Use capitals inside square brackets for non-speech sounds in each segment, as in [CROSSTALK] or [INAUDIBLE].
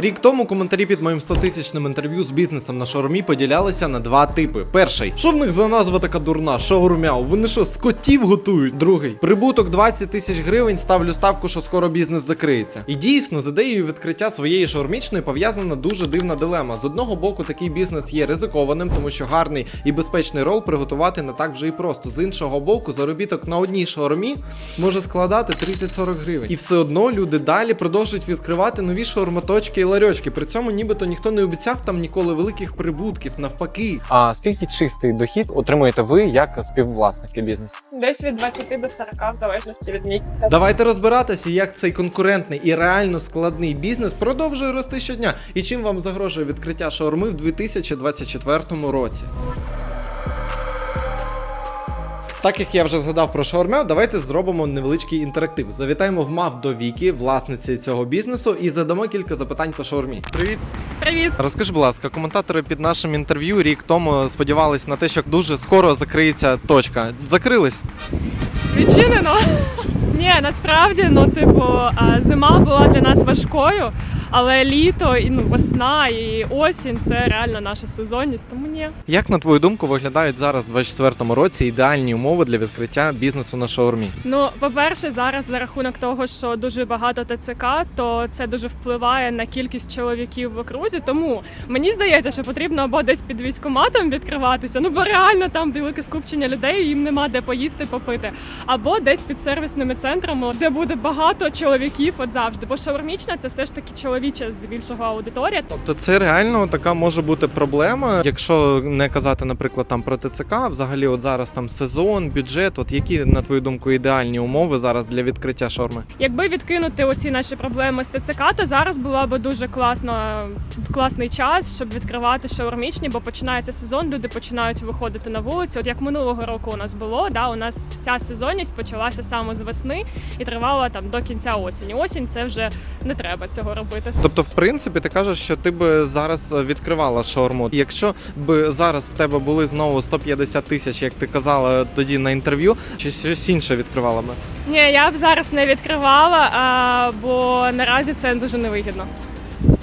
Рік тому коментарі під моїм 100-тисячним інтерв'ю з бізнесом на шаурмі поділялися на два типи. Перший, що в них за назва така дурна, шаурмяу? Вони що, скотів готують? Другий прибуток 20 тисяч гривень. Ставлю ставку, що скоро бізнес закриється. І дійсно, з ідеєю відкриття своєї шаурмічної пов'язана дуже дивна дилема. З одного боку, такий бізнес є ризикованим, тому що гарний і безпечний рол приготувати не так вже і просто. З іншого боку, заробіток на одній шаурмі може складати 30-40 гривень. І все одно люди далі продовжують відкривати нові шаурматочки ларьочки. При цьому нібито ніхто не обіцяв там ніколи великих прибутків, навпаки. А скільки чистий дохід отримуєте ви як співвласники бізнесу? Десь від 20 до 40 в залежності від місяця. Давайте розбиратися, як цей конкурентний і реально складний бізнес продовжує рости щодня, і чим вам загрожує відкриття шаурми в 2024 році. Так як я вже згадав про шаурмя, давайте зробимо невеличкий інтерактив. Завітаємо в МАВ до Віки, власниці цього бізнесу, і задамо кілька запитань по шаурмі. Привіт! Привіт! Розкажи, будь ласка, коментатори під нашим інтерв'ю рік тому сподівались на те, що дуже скоро закриється точка. Закрились? Відчинено? Ні, насправді, ну, типу, зима була для нас важкою, але літо і ну, весна і осінь це реально наша сезонність, тому ні. Як на твою думку виглядають зараз в 2024 році ідеальні умови для відкриття бізнесу на шаурмі? Ну, по-перше, зараз за рахунок того, що дуже багато ТЦК, то це дуже впливає на кількість чоловіків в окрузі. Тому мені здається, що потрібно або десь під військоматом відкриватися, ну бо реально там велике скупчення людей, їм нема де поїсти, попити, або десь під сервісними центрами, де буде багато чоловіків, от завжди. Бо шаурмічна це все ж таки чоловіча здебільшого аудиторія. Тобто це реально така може бути проблема, якщо не казати, наприклад, там про ТЦК, взагалі, от зараз там сезон, бюджет. От які на твою думку ідеальні умови зараз для відкриття шаурми? Якби відкинути оці наші проблеми з ТЦК, то зараз була б дуже класно, класний час, щоб відкривати шаурмічні, бо починається сезон, люди починають виходити на вулицю. От як минулого року у нас було, да, у нас вся сезонність почалася саме з весни і тривала там до кінця осені. Осінь це вже не треба цього робити. Тобто, в принципі, ти кажеш, що ти би зараз відкривала шаурму. Якщо б зараз в тебе були знову 150 тисяч, як ти казала тоді на інтерв'ю, чи щось інше відкривала би? Ні, я б зараз не відкривала, а, бо наразі це дуже невигідно.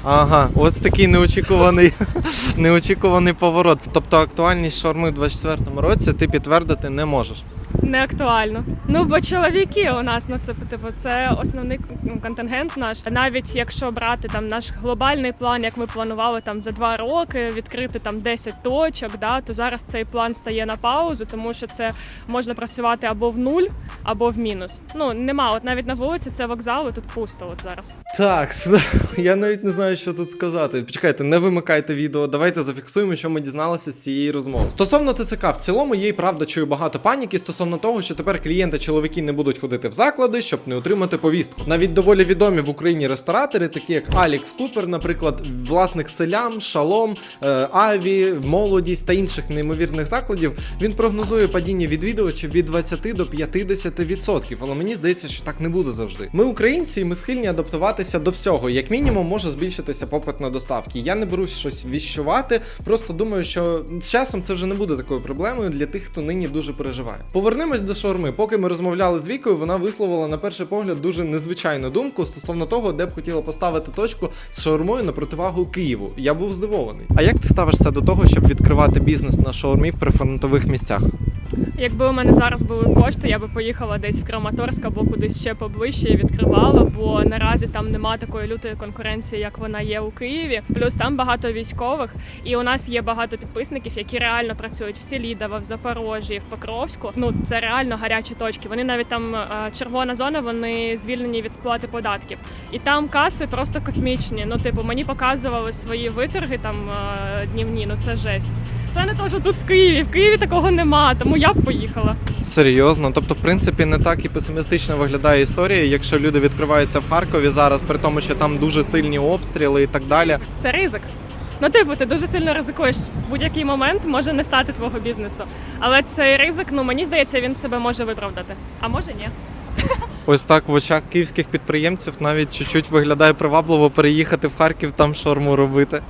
Ага, ось такий неочікуваний, [LAUGHS] неочікуваний поворот. Тобто актуальність шаурми в 24-му році ти підтвердити не можеш. Не актуально. Ну бо чоловіки у нас ну це типу це основний ну, контингент наш. Навіть якщо брати там наш глобальний план, як ми планували там за два роки відкрити там 10 точок, да то зараз цей план стає на паузу, тому що це можна працювати або в нуль, або в мінус. Ну нема. От навіть на вулиці це вокзал, і тут пусто. От зараз. Так, [LAUGHS] я навіть не знаю, що тут сказати. Почекайте, не вимикайте відео. Давайте зафіксуємо, що ми дізналися з цієї розмови. Стосовно ТЦК, в цілому є і правда чую багато паніки стосовно того, що тепер клієнти чоловіки не будуть ходити в заклади, щоб не отримати повістку. Навіть доволі відомі в Україні ресторатори, такі як Алікс Купер, наприклад, власник селям, шалом, е, аві, молодість та інших неймовірних закладів. Він прогнозує падіння відвідувачів від 20 до 50%. Але мені здається, що так не буде завжди. Ми українці, ми схильні адаптуватися до всього. Як мінімум, може збільшитися попит на доставки. Я не берусь щось віщувати, просто думаю, що з часом це вже не буде такою проблемою для тих, хто нині дуже переживає. Повернемось до шаурми. Поки ми розмовляли з Вікою, вона висловила на перший погляд дуже незвичайну думку стосовно того, де б хотіла поставити точку з шаурмою на противагу Києву. Я був здивований. А як ти ставишся до того, щоб відкривати бізнес на шаурмі в прифронтових місцях? Якби у мене зараз були кошти, я би поїхала десь в Краматорськ або кудись ще поближче і відкривала, бо наразі там нема такої лютої конкуренції, як вона є у Києві. Плюс там багато військових, і у нас є багато підписників, які реально працюють в Селідово, в Запорожжі, в Покровську. Ну це реально гарячі точки. Вони навіть там е, червона зона, вони звільнені від сплати податків. І там каси просто космічні. Ну, типу, мені показували свої виторги там е, днівні. Ну це жесть. Це не то, що тут в Києві. В Києві такого нема, тому я б поїхала. Серйозно, тобто, в принципі, не так і песимістично виглядає історія, якщо люди відкриваються в Харкові зараз, при тому, що там дуже сильні обстріли і так далі. Це ризик. Ну, типу, ти дуже сильно ризикуєш. В будь-який момент може не стати твого бізнесу. Але цей ризик, ну мені здається, він себе може виправдати. А може ні. Ось так в очах київських підприємців навіть чуть-чуть виглядає привабливо переїхати в Харків там шорму робити.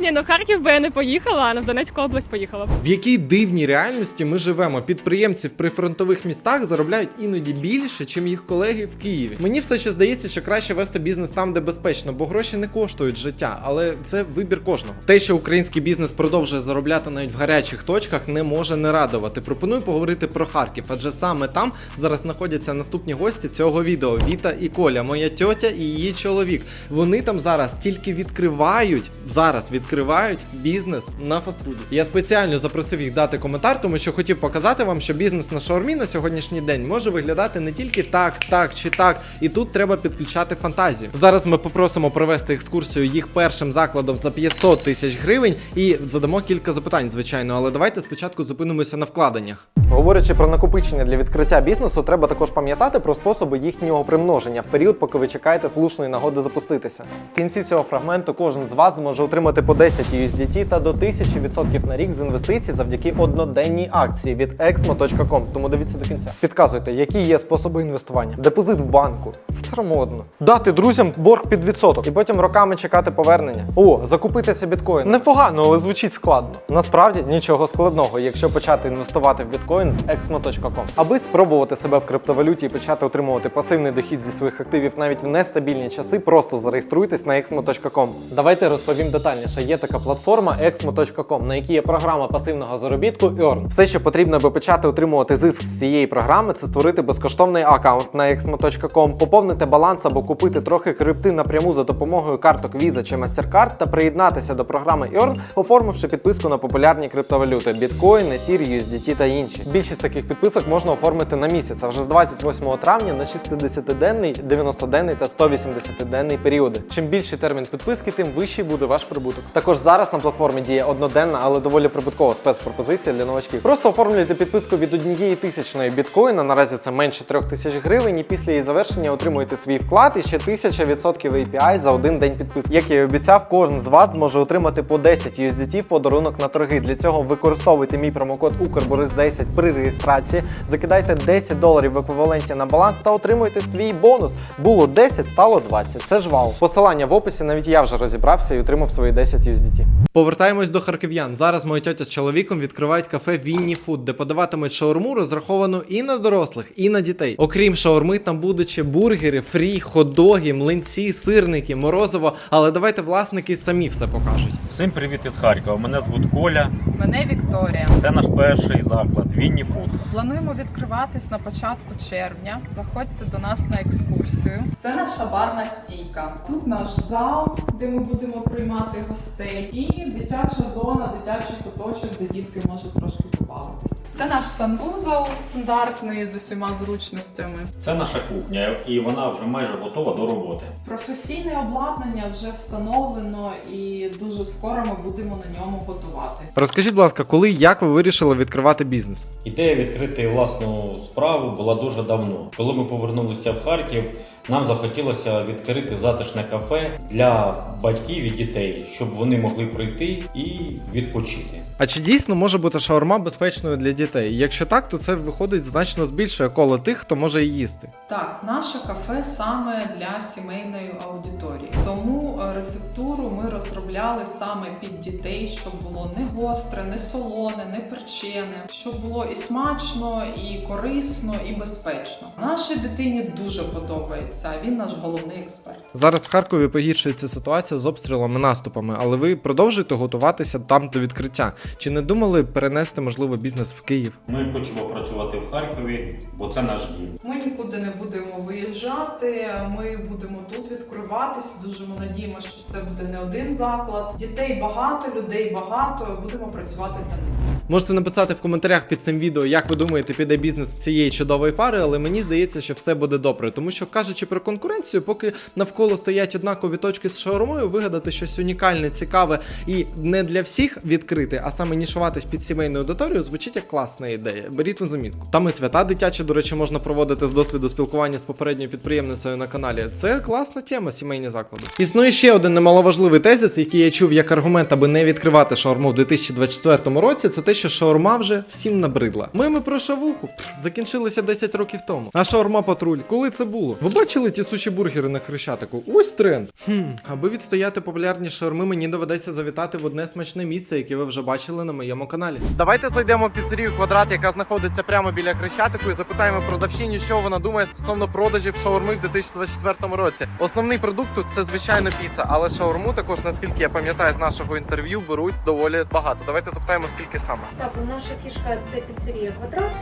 Ні, ну в Харків би я не поїхала, а в Донецьку область поїхала. б. В якій дивній реальності ми живемо? Підприємці в прифронтових містах заробляють іноді більше, чим їх колеги в Києві. Мені все ще здається, що краще вести бізнес там, де безпечно, бо гроші не коштують життя, але це вибір кожного. Те, що український бізнес продовжує заробляти навіть в гарячих точках, не може не радувати. Пропоную поговорити про Харків, адже саме там зараз знаходяться наступні гості цього відео: Віта і Коля, моя тьотя і її чоловік. Вони там зараз тільки відкривають зараз відкривають бізнес на фастфуді. Я спеціально запросив їх дати коментар, тому що хотів показати вам, що бізнес на шаурмі на сьогоднішній день може виглядати не тільки так, так чи так, і тут треба підключати фантазію. Зараз ми попросимо провести екскурсію їх першим закладом за 500 тисяч гривень і задамо кілька запитань, звичайно. Але давайте спочатку зупинимося на вкладеннях. Говорячи про накопичення для відкриття бізнесу, треба також пам'ятати про способи їхнього примноження в період, поки ви чекаєте слушної нагоди запуститися. В кінці цього фрагменту кожен з вас зможе отримати по 10 USDT та до 1000% на рік з інвестицій завдяки одноденній акції від exmo.com. Тому дивіться до кінця. Підказуйте, які є способи інвестування. Депозит в банку. Старомодно. Дати друзям борг під відсоток і потім роками чекати повернення. О, закупитися біткоін. Непогано, але звучить складно. Насправді нічого складного, якщо почати інвестувати в біткоін з exmo.com. Аби спробувати себе в криптовалюті і почати отримувати пасивний дохід зі своїх активів навіть в нестабільні часи, просто зареєструйтесь на exmo.com. Давайте розповім детальніше. Є така платформа exmo.com, на якій є програма пасивного заробітку Earn. Все, що потрібно, аби почати отримувати зиск з цієї програми, це створити безкоштовний аккаунт на exmo.com, поповнити баланс або купити трохи крипти напряму за допомогою карток Visa чи MasterCard та приєднатися до програми Earn, оформивши підписку на популярні криптовалюти Bitcoin, Ether, USDT та інші. Більшість таких підписок можна оформити на місяць, а вже з 28 травня на 60-денний, 90-денний та 180-денний періоди. Чим більший термін підписки, тим вищий буде ваш прибуток. Також зараз на платформі діє одноденна, але доволі прибуткова спецпропозиція для новачків. Просто оформлюйте підписку від однієї тисячної біткоїна. Наразі це менше трьох тисяч гривень, і після її завершення отримуєте свій вклад і ще 1000% API за один день підписки. Як я і обіцяв, кожен з вас зможе отримати по 10 USDT в подарунок на торги. Для цього використовуйте мій промокод UKRBORIS10 при реєстрації, закидайте 10 доларів в еквіваленті на баланс та отримуйте свій бонус. Було 10, стало 20. Це ж вау. Посилання в описі, навіть я вже розібрався і отримав свої 10 USDT. Повертаємось до харків'ян. Зараз моя тьотя з чоловіком відкривають кафе Вінні Фуд, де подаватимуть шаурму, розраховану і на дорослих, і на дітей. Окрім шаурми, там будуть ще бургери, фрі, хот-доги, млинці, сирники, морозиво. Але давайте власники самі все покажуть. Всім привіт із Харкова. Мене звуть Коля. Мене Вікторія. Це наш перший заклад Вінні Фуд. Плануємо відкриватись на початку червня. Заходьте до нас на екскурсію. Це наша барна стійка. Тут наш зал, де ми будемо приймати гостей, і дитяча зона, дитячий куточок, де дітки можуть трошки побавитися. Це наш санвузол стандартний з усіма зручностями. Це наша кухня, і вона вже майже готова до роботи. Професійне обладнання вже встановлено, і дуже скоро ми будемо на ньому готувати. Розкажіть, будь ласка, коли і як ви вирішили відкривати бізнес? Ідея відкрити власну справу була дуже давно. Коли ми повернулися в Харків, нам захотілося відкрити затишне кафе для батьків і дітей, щоб вони могли прийти і відпочити. А чи дійсно може бути шаурма безпечною для дітей? Якщо так, то це виходить значно збільшує коло тих, хто може їсти. Так, наше кафе саме для сімейної аудиторії. Тому е, рецептуру ми розробляли саме під дітей, щоб було не гостре, не солоне, не перчене, щоб було і смачно, і корисно, і безпечно. Нашій дитині дуже подобається. Він наш головний експерт. Зараз в Харкові погіршується ситуація з обстрілами наступами, але ви продовжуєте готуватися там до відкриття. Чи не думали перенести можливо бізнес в Київ? Ми хочемо працювати в Харкові, бо це наш дім. Ми нікуди не будемо виїжджати. Ми будемо тут відкриватися. Дуже ми надіємося, що це буде не один заклад. Дітей багато, людей багато. Будемо працювати для них. Можете написати в коментарях під цим відео, як ви думаєте, піде бізнес в цієї чудової пари, але мені здається, що все буде добре. Тому що кажучи про конкуренцію, поки навколо стоять однакові точки з шаурмою, вигадати щось унікальне, цікаве і не для всіх відкрити, а саме нішуватись під сімейну аудиторію, звучить як класна ідея. Беріть на замітку. Там і свята дитячі, до речі, можна проводити з досвіду спілкування з попередньою підприємницею на каналі. Це класна тема, сімейні заклади. Існує ще один немаловажливий тезис, який я чув як аргумент, аби не відкривати шаурму в 2024 році. Це те, що шаурма вже всім набридла. Меми про шавуху закінчилися 10 років тому. А шаурма патруль, коли це було? Ви бачили ті суші бургери на хрещатику? Ось тренд. Хм, аби відстояти популярні шаурми, мені доведеться завітати в одне смачне місце, яке ви вже бачили на моєму каналі. Давайте зайдемо в піцерію квадрат, яка знаходиться прямо біля Хрещатику, і запитаємо продавчиню, що вона думає стосовно продажів шаурми в 2024 році. Основний продукт тут це звичайно піца, але шаурму також, наскільки я пам'ятаю з нашого інтерв'ю, беруть доволі багато. Давайте запитаємо, скільки саме. Так, наша фішка це піцерія квадрат,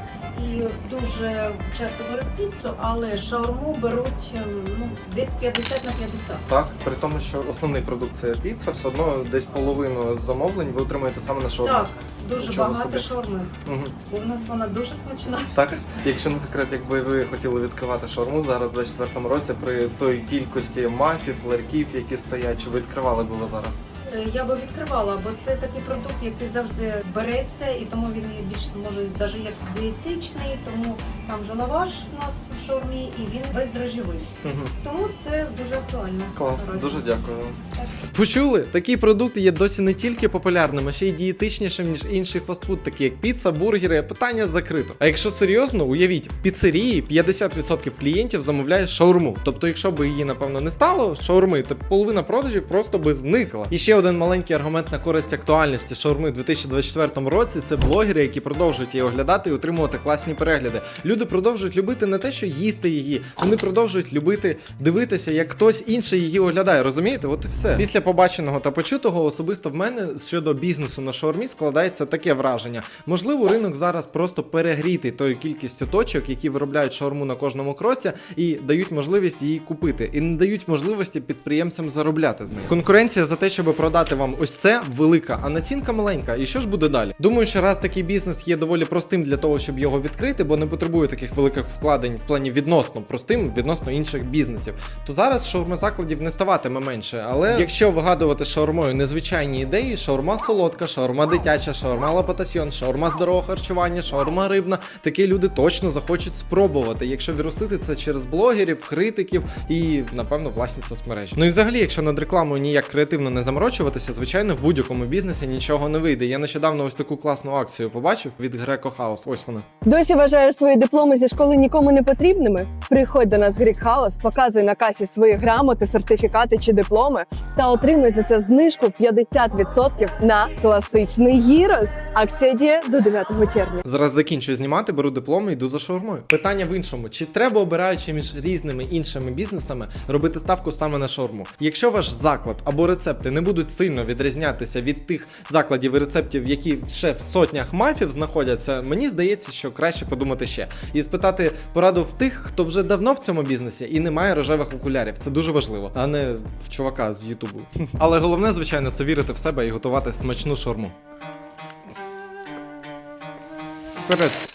і дуже часто беруть піцу, але шаурму беруть ем, ну, десь 50 на 50. Так, при тому, що основний продукт це піца, все одно десь половину замовлень ви отримуєте саме на шаурму. Так, дуже Нічого багато собі. шаурми. Мгм. Бо в нас вона дуже смачна. Так, якщо не секрет, якби ви хотіли відкривати шаурму зараз у 24 році при той кількості мафів, ларьків, які стоять, чи ви відкривали було зараз? Е, Я би відкривала, бо це такий продукт, який завжди береться, і тому він є більш може навіть як дієтичний, тому там же лаваш у нас в шормі, і він бездрожжєвий. Угу. Тому це дуже актуально. Клас, наразі. дуже дякую. Почули? Такі продукти є досі не тільки популярним, а ще й дієтичнішим, ніж інший фастфуд, такі як піца, бургери. Питання закрито. А якщо серйозно, уявіть, в піцерії 50% клієнтів замовляє шаурму. Тобто, якщо б її, напевно, не стало шаурми, то половина продажів просто би зникла. І ще один маленький аргумент на користь актуальності шаурми у 2024 році це блогери, які продовжують її оглядати і отримувати класні перегляди. Люди продовжують любити не те, що їсти її, вони продовжують любити дивитися, як хтось інший її оглядає. Розумієте? От і все. Після побаченого та почутого особисто в мене щодо бізнесу на шаурмі складається таке враження. Можливо, ринок зараз просто перегрітий тою кількістю точок, які виробляють шаурму на кожному кроці, і дають можливість її купити, і не дають можливості підприємцям заробляти з неї. Конкуренція за те, щоб продати вам ось це велика, а націнка маленька. І що ж буде далі? Думаю, що раз такий бізнес є доволі простим для того, щоб його відкрити, бо не потребує таких великих вкладень в плані відносно простим відносно інших бізнесів. То зараз шаурма закладів не ставатиме менше. Але якщо вигадувати шаурмою незвичайні ідеї, шаурма солодка, шаурма дитяча, шаурма лапатасьйон, шаурма здорового харчування, шаурма рибна, такі люди точно захочуть спробувати, якщо вірусити це через блогерів, критиків і, напевно, власні соцмережі. Ну і взагалі, якщо над рекламою ніяк креативно не заморочуватися, звичайно, в будь-якому бізнесі нічого не вийде. Я нещодавно ось таку класну акцію побачив від Greco House. Ось вона. Досі вважаєш свої дипломи зі школи нікому не потрібними? Приходь до нас Greek House, показуй на касі свої грамоти, сертифікати чи дипломи та отримай за це знижку в 50% на класичний гірос. Акція діє до 9 червня. Зараз закінчую знімати, беру диплом і йду за шаурмою. Питання в іншому: чи треба обираючи між різними іншими бізнесами робити ставку саме на шаурму? Якщо ваш заклад або рецепти не будуть сильно відрізнятися від тих закладів і рецептів, які ще в сотнях мафів знаходяться, мені здається, що краще подумати ще і спитати пораду в тих, хто вже давно в цьому бізнесі і не має рожевих окулярів. Це дуже важливо, а не в чувака з Ютубу. Але головне, звичайно, це вірити в себе і готувати смачну шорму. Вперед!